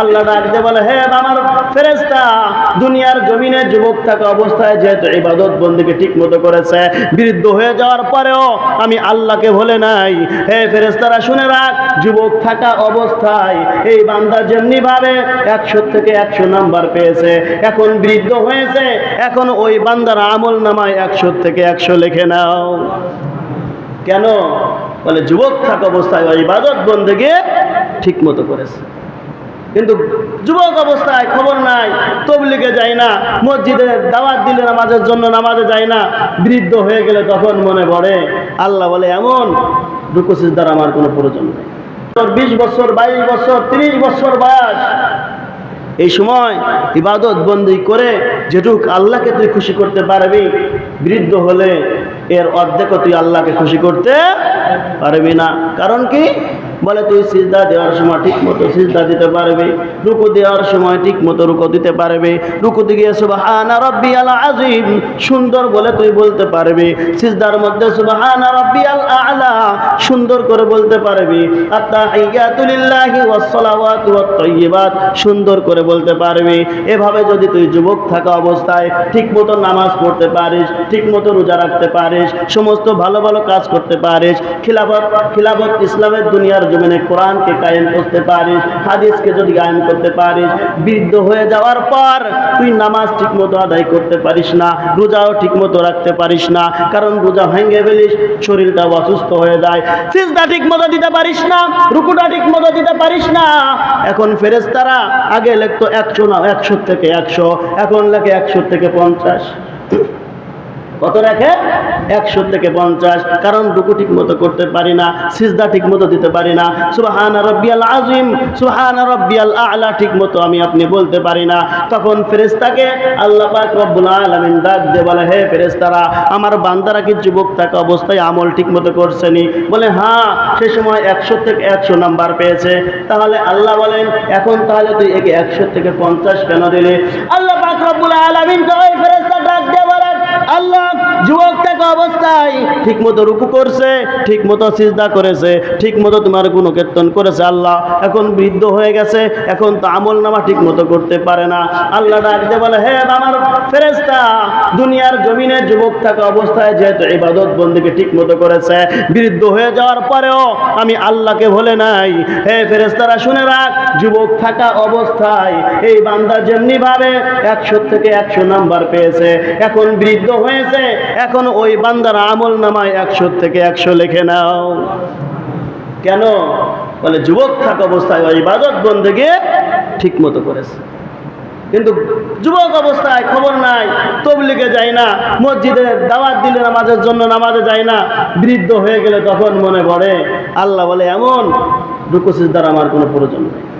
আল্লাহ ডাকতে বলে, হে আমার ফেরেস্তা দুনিয়ার জমিনে যুবক থাকা অবস্থায় যেহেতু ইবাদত বন্দীকে ঠিক মতো করেছে বৃদ্ধ হয়ে যাওয়ার পরেও আমি আল্লাহকে ভুলে নাই। হে ফেরেস্তারা শুনে রাখ, যুবক থাকা অবস্থায় এই বান্দা যেমনি ভাবে একশো থেকে একশো নাম্বার পেয়েছে, এখন বৃদ্ধ হয়েছে, এখন ওই বান্দার আমল নামায় একশো থেকে একশো লেখে নাও। কেন? বলে, যুবক থাকা অবস্থায় ওই ইবাদত বন্দেগে ঠিক মতো করেছে। কিন্তু যুবক অবস্থায় খবর নাই, তবলিগে যায় না, মসজিদে দাওয়াত দিলে নামাজের জন্য নামাজে যায় না, বৃদ্ধ হয়ে গেলে তখন মনে পড়ে, আল্লাহ বলে, এমন রুকু সিজদার আমার কোনো প্রয়োজন নেই। বিশ বছর, বাইশ বছর, তিরিশ বছর বয়স, এই সময় ইবাদত বন্দি করে যেটুক আল্লাহকে তুই খুশি করতে পারবি, বৃদ্ধ হলে এর অর্ধেকও তুই আল্লাহকে খুশি করতে পারবি না। কারণ কি? বলে, তুই সিজদা দেওয়ার সময় ঠিক মতো সিজদা দিতে পারবে, রুকু দেওয়ার সময় ঠিক মতো রুকু দিতে পারবে। রুকু দিকে সুবহানা রাব্বিয়াল আজিম সুন্দর বলে তুই বলতে পারবে। সিজদার মধ্যে সুবহানা রাব্বিয়াল আ'লা, সুন্দর করে বলতে পারবি। ওয়াস সালাওয়াতু ওয়াত সুন্দর করে বলতে পারবি। এভাবে যদি তুই যুবক থাকা অবস্থায় ঠিক মতো নামাজ পড়তে পারিস ঠিক মতো রোজা রাখতে পারিস, সমস্ত ভালো ভালো কাজ করতে পারিস, খিলাফত খিলাফত ইসলামের দুনিয়ার জমিনে কোরআনকে কায়েম করতে পারিস, হাদিসকে যদি কায়েম করতে পারিস, বৃদ্ধ হয়ে যাওয়ার পর তুই নামাজ ঠিক মতো আদায় করতে পারিস না, রোজাও ঠিক মতো রাখতে পারিস না, কারণ রোজা ভেঙে ফেলিস শরীরটা অসুস্থ হয়ে যায়, সিজদা ঠিক মতো দিতে পারিস না, রুকুটা ঠিক মতো দিতে পারিস না। এখন ফেরেস্তারা আগে লেখতো একশো না, একশো থেকে একশো, এখন লেখে একশো থেকে পঞ্চাশ। কত রাখে? একশো থেকে পঞ্চাশ। কারণ রুকু ঠিক মতো করতে পারি না, সিজদা ঠিক মতো দিতে পারি না। সুবাহান রব্বিয়াল আজিম সুবাহান রব্বিয়াল আলা ঠিক মতো আমি আপনি বলতে পারি না। তখন ফেরেস্তাকে আল্লাহ পাক রব্বুল আলামিন ডাক দিয়ে বলে, হে ফেরেস্তারা আমার বান্দারা কি যুবক থাকা অবস্থায় আমল ঠিক মতো করছেনি? বলে হ্যাঁ সে সময় একশো থেকে একশো নাম্বার পেয়েছে। তাহলে আল্লাহ বলেন, এখন তাহলে তুই একে একশো থেকে পঞ্চাশ কেন দিলে? আল্লাহ পাক রব্বুল আলামিন ওই ফেরেস্তা ডাক দিয়ে বলেন আল্লাহ যুবক থাকা অবস্থায় ঠিক মতো রুকু করছে ঠিক মতো সিজদা করেছে ঠিক মতো তোমার গুণকীর্তন করেছে আল্লাহ। এখন বৃদ্ধ হয়ে গেছে, এখন তো আমল নামা ঠিক মতো করতে পারে না। আল্লাহ ডাকতে বলে, হে আমার ফেরেস্তা দুনিয়ার জমিনে যুবক থাকা অবস্থায় যেহেতু ইবাদত বন্দিকে ঠিক মতো করেছে, বৃদ্ধ হয়ে যাওয়ার পরেও আমি আল্লাহকে ভুলে নাই। হে ফেরেস্তারা শুনে রাখ, যুবক থাকা অবস্থায় এই বান্দা যেমনি ভাবে একশো থেকে একশো নাম্বার পেয়েছে, এখন বৃদ্ধ হয়েছে, এখন ওই বান্দার আমল নামায় একশো থেকে একশো লিখে নাও। কেন? বলে, যুবক থাকা অবস্থায়, ওই ইবাদত বন্দেগে ঠিক মতো করেছে। কিন্তু যুবক অবস্থায় খবর নাই তবলিকে যায় না, মসজিদে দাওয়াত দিলে নামাজের জন্য নামাজে যায় না, বৃদ্ধ হয়ে গেলে তখন মনে পড়ে, আল্লাহ বলে, এমন রুকু দ্বারা আমার কোনো প্রয়োজন নেই।